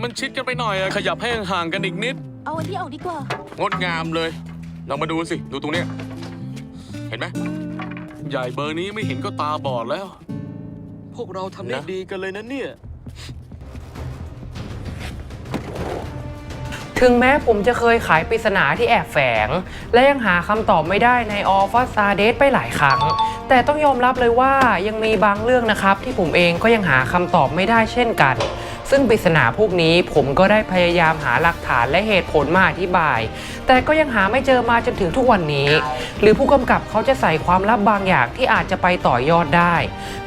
มันชิดกันไปหน่อยอะขยับให้ห่างๆกันอีกนิด เอาอันที่ออกดีกว่า งดงามเลยลองมาดูสิ ดูตรงเนี้ย เห็นไหม ใหญ่เบอร์นี้ไม่เห็นก็ตาบอดแล้ว พวกเราทำได้นะ ดีกันเลยนะเนี่ย ถึงแม้ผมจะเคยขายปริศนาที่แอบแฝง และยังหาคำตอบไม่ได้ในออฟ s ซาเดสไปหลายครั้ง แต่ต้องยอมรับเลยว่ายังมีบางเรื่องนะครับ ที่ผมเองก็ยังหาคำตอบไม่ได้เช่นกัน ซึ่งปริศนาพวกนี้ผมก็ได้พยายามหาหลักฐานและเหตุผลมาอธิบาย แต่ก็ยังหาไม่เจอมาจนถึงทุกวันนี้ หรือผู้กำกับเขาจะใส่ความลับบางอย่างที่อาจจะไปต่อยอดได้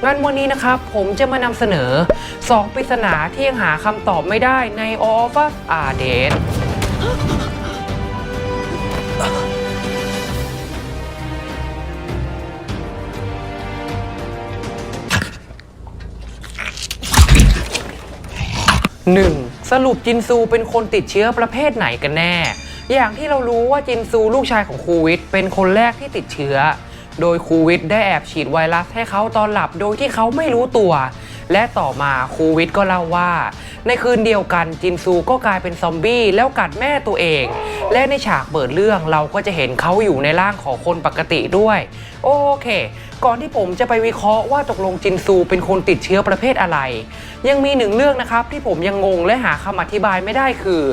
งั้นวันนี้นะครับผมจะมานำเสนอ 2 ปริศนาที่ยังหาคำตอบไม่ได้ใน All of Us Are Dead 1. สรุปจินซูเป็นคนติดเชื้อประเภทไหนกันแน่ อย่างที่เรารู้ว่าจินซูลูกชายของคูวิทเป็นคนแรกที่ติดเชื้อ โดยคูวิทได้แอบฉีดไวรัสให้เขาตอนหลับโดยที่เขาไม่รู้ตัว และต่อมาคูวิทก็เล่าว่า ในคืนเดียวกันจินซูก็กลายเป็นซอมบี้แล้วกัดแม่ตัวเอง และในฉากเปิดเรื่องเราก็จะเห็นเขาอยู่ในร่างของคนปกติด้วย โอเค ก่อนที่ผมจะไปวิเคราะห์ว่าตกลงจินซูเป็นคนติดเชื้อประเภทอะไร ยังมีหนึ่งเรื่องนะครับที่ผมยังงงและหาคำอธิบายไม่ได้คือ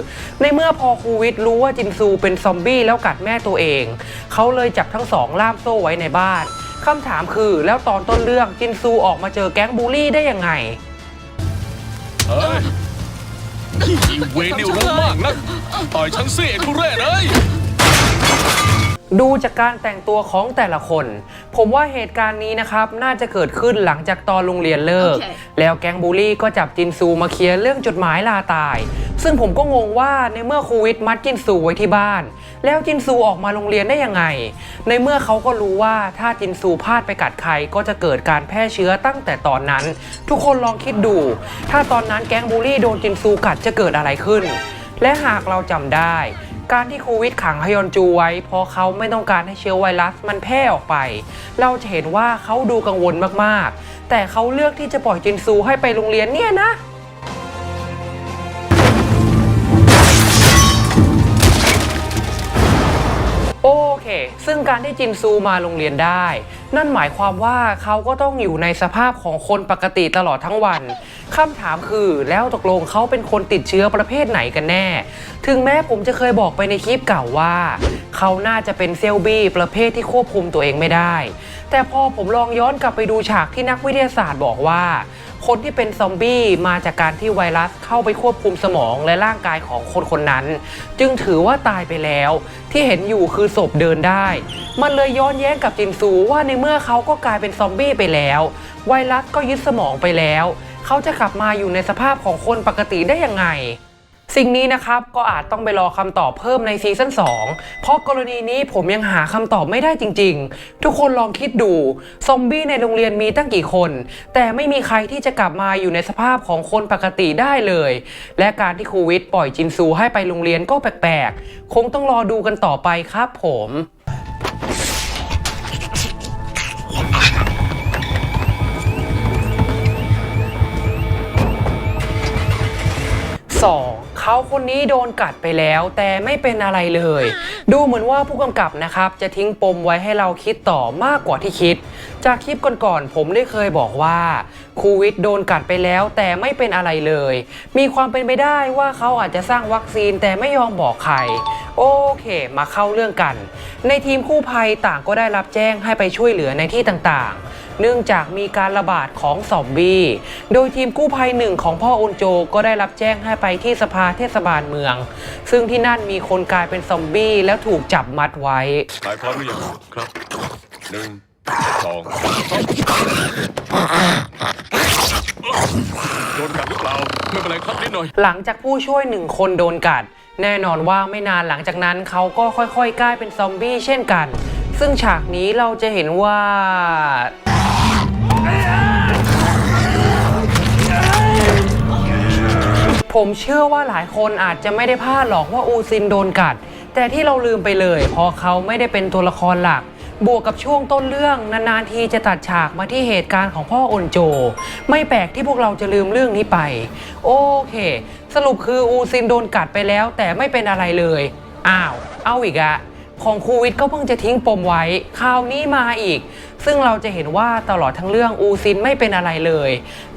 ในเมื่อพอคูวิทรู้ว่าจินซูเป็นซอมบี้แล้วกัดแม่ตัวเอง เขาเลยจับทั้งสองล่ามโซ่ไว้ในบ้านคำถามคือแล้วตอนต้นเรื่องจินซูออกมาเจอแก๊งบูลลี่ได้ยังไงเฮ้ยอีเวนิวรู้มากนะต่อยฉันสิไอ้ทุเรศเอ้ย ดูจากการแต่งตัวของแต่ละคน ผมว่าเหตุการณ์นี้นะครับ น่าจะเกิดขึ้นหลังจากตอนโรงเรียนเลิกโอเคแล้วแก๊งบูลลี่ก็จับจินซูมาเคลียร์เรื่องจดหมายลาตาย ซึ่งผมก็งงว่าในเมื่อครูวิทย์มัดจินซูไว้ที่บ้าน แล้วจินซูออกมาโรงเรียนได้ยังไง ในเมื่อเขาก็รู้ว่าถ้าจินซูพลาดไปกัดใครก็จะเกิดการแพร่เชื้อตั้งแต่ตอนนั้น ทุกคนลองคิดดู ถ้าตอนนั้นแก๊งบูลลี่โดนจินซูกัดจะเกิดอะไรขึ้น และหากเราจำได้ การที่โควิดขังฮยอนจูไว้ เพราะเขาไม่ต้องการให้เชื้อไวรัสมันแพร่ออกไป เราจะเห็นว่าเขาดูกังวลมากๆ แต่เขาเลือกที่จะปล่อยจินซูให้ไปโรงเรียนเนี่ยนะโอเค ซึ่งการที่จินซูมาโรงเรียนได้ นั่นหมายความว่าเขาก็ต้องอยู่ในสภาพของคนปกติตลอดทั้งวันคำถามคือแล้วตกลงเขาเป็นคนติดเชื้อประเภทไหนกันแน่ ถึงแม้ผมจะเคยบอกไปในคลิปเก่าว่า เขาน่าจะเป็นเซลบี้ประเภทที่ควบคุมตัวเองไม่ได้ แต่พอผมลองย้อนกลับไปดูฉากที่นักวิทยาศาสตร์บอกว่า คนที่เป็นซอมบี้มาจากการที่ไวรัสเข้าไปควบคุมสมองและร่างกายของคนคนนั้น จึงถือว่าตายไปแล้ว ที่เห็นอยู่คือศพเดินได้ มันเลยย้อนแย้งกับจินซูว่าในเมื่อเขาก็กลายเป็นซอมบี้ไปแล้ว ไวรัสก็ยึดสมองไปแล้ว เขาจะกลับมาอยู่ในสภาพของคนปกติได้ยังไง สิ่งนี้นะครับก็อาจต้องไปรอคำตอบเพิ่มในซีซั่น2 เพราะกรณีนี้ผมยังหาคำตอบไม่ได้จริงๆ ทุกคนลองคิดดู ซอมบี้ในโรงเรียนมีตั้งกี่คน แต่ไม่มีใครที่จะกลับมาอยู่ในสภาพของคนปกติได้เลย และการที่ครูวิทย์ปล่อยจินซูให้ไปโรงเรียนก็แปลกๆ คงต้องรอดูกันต่อไปครับผม 2. เขาคนนี้โดนกัดไปแล้ว แต่ไม่เป็นอะไรเลย ดูเหมือนว่าผู้กำกับนะครับจะทิ้งปมไว้ให้เราคิดต่อมากกว่าที่คิด จากคลิปก่อนๆผมได้เคยบอกว่าคูวิทโดนกัดไปแล้วแต่ไม่เป็นอะไรเลย มีความเป็นไปได้ว่าเขาอาจจะสร้างวัคซีนแต่ไม่ยอมบอกใคร โอเค มาเข้าเรื่องกัน ในทีมกู้ภัยต่างก็ได้รับแจ้งให้ไปช่วยเหลือในที่ต่างๆ เนื่องจากมีการระบาดของซอมบี้ โดยทีมกู้ภัยหนึ่งของพ่ออุนโจก็ได้รับแจ้งให้ไปที่สภาเทศบาลเมือง ซึ่งที่นั่นมีคนกลายเป็นซอมบี้แล้วถูกจับมัดไว้ตายพร้อมหรือยังครับหนึ่งสองโดนกัดหรือเปล่าไม่เป็นไรครับนิดหน่อย หลังจากผู้ช่วยหนึ่งคนโดนกัด แน่นอนว่าไม่นานหลังจากนั้นเขาก็ค่อยๆกลายเป็นซอมบี้เช่นกัน ซึ่งฉากนี้เราจะเห็นว่า ผมเชื่อว่าหลายคนอาจจะไม่ได้พลาดหรอกว่าอูซินโดนกัด แต่ที่เราลืมไปเลยเพราะเขาไม่ได้เป็นตัวละครหลัก บวกกับช่วงต้นเรื่องนานๆทีจะตัดฉากมาที่เหตุการณ์ของพ่อโอนโจ ไม่แปลกที่พวกเราจะลืมเรื่องนี้ไป โอเค สรุปคืออูซินโดนกัดไปแล้ว แต่ไม่เป็นอะไรเลย อ้าว เอาอีกอะ ของคูวิทก็เพิ่งจะทิ้งปมไว้คราวนี้มาอีก ซึ่งเราจะเห็นว่าตลอดทั้งเรื่องอูซินไม่เป็นอะไรเลย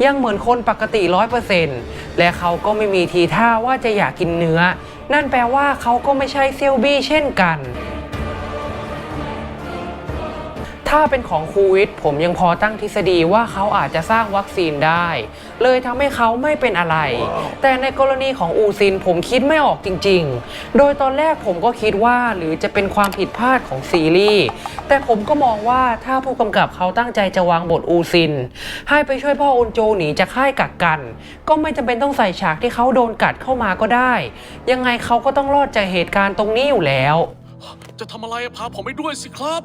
ยังเหมือนคนปกติร้อยเปอร์เซ็นต์และเขาก็ไม่มีทีท่าว่าจะอยากกินเนื้อ นั่นแปลว่าเขาก็ไม่ใช่เซลบี้เช่นกัน ถ้าเป็นของคูวิทผมยังพอตั้งทฤษฎีว่าเขาอาจจะสร้างวัคซีนได้ เลยทำให้เขาไม่เป็นอะไร แต่ในกรณีของอูซินผมคิดไม่ออกจริง ๆ โดยตอนแรกผมก็คิดว่าหรือจะเป็นความผิดพลาดของซีรีส์แต่ผมก็มองว่าถ้าผู้กำกับเขาตั้งใจจะวางบทอูซิน ให้ไปช่วยพ่ออุนโจหนีจากค่ายกักกัน ก็ไม่จำเป็นต้องใส่ฉากที่เขาโดนกัดเข้ามาก็ได้ ยังไงเขาก็ต้องรอดจากเหตุการณ์ตรงนี้อยู่แล้ว จะทำอะไรอะพาผมไปด้วยสิครับ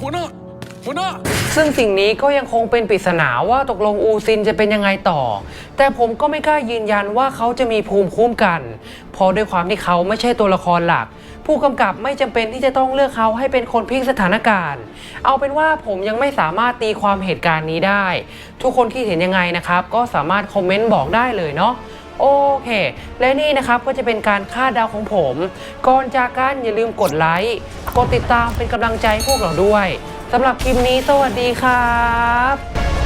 หัวหน้าหัวหน้า ซึ่งสิ่งนี้ก็ยังคงเป็นปริศนาว่าตกลงอูซินจะเป็นยังไงต่อ แต่ผมก็ไม่กล้ายืนยันว่าเขาจะมีภูมิคุ้มกันเพราะด้วยความที่เขาไม่ใช่ตัวละครหลัก ผู้กำกับไม่จำเป็นที่จะต้องเลือกเขาให้เป็นคนพลิกสถานการณ์ เอาเป็นว่าผมยังไม่สามารถตีความเหตุการณ์นี้ได้ ทุกคนคิดเห็นยังไงนะครับ ก็สามารถคอมเมนต์บอกได้เลยเนาะ โอเค และนี่นะครับก็จะเป็นการคาดเดาของผม ก่อนจากกันอย่าลืมกดไลค์ กดติดตามเป็นกำลังใจให้พวกเราด้วยสำหรับคลิปนี้สวัสดีครับ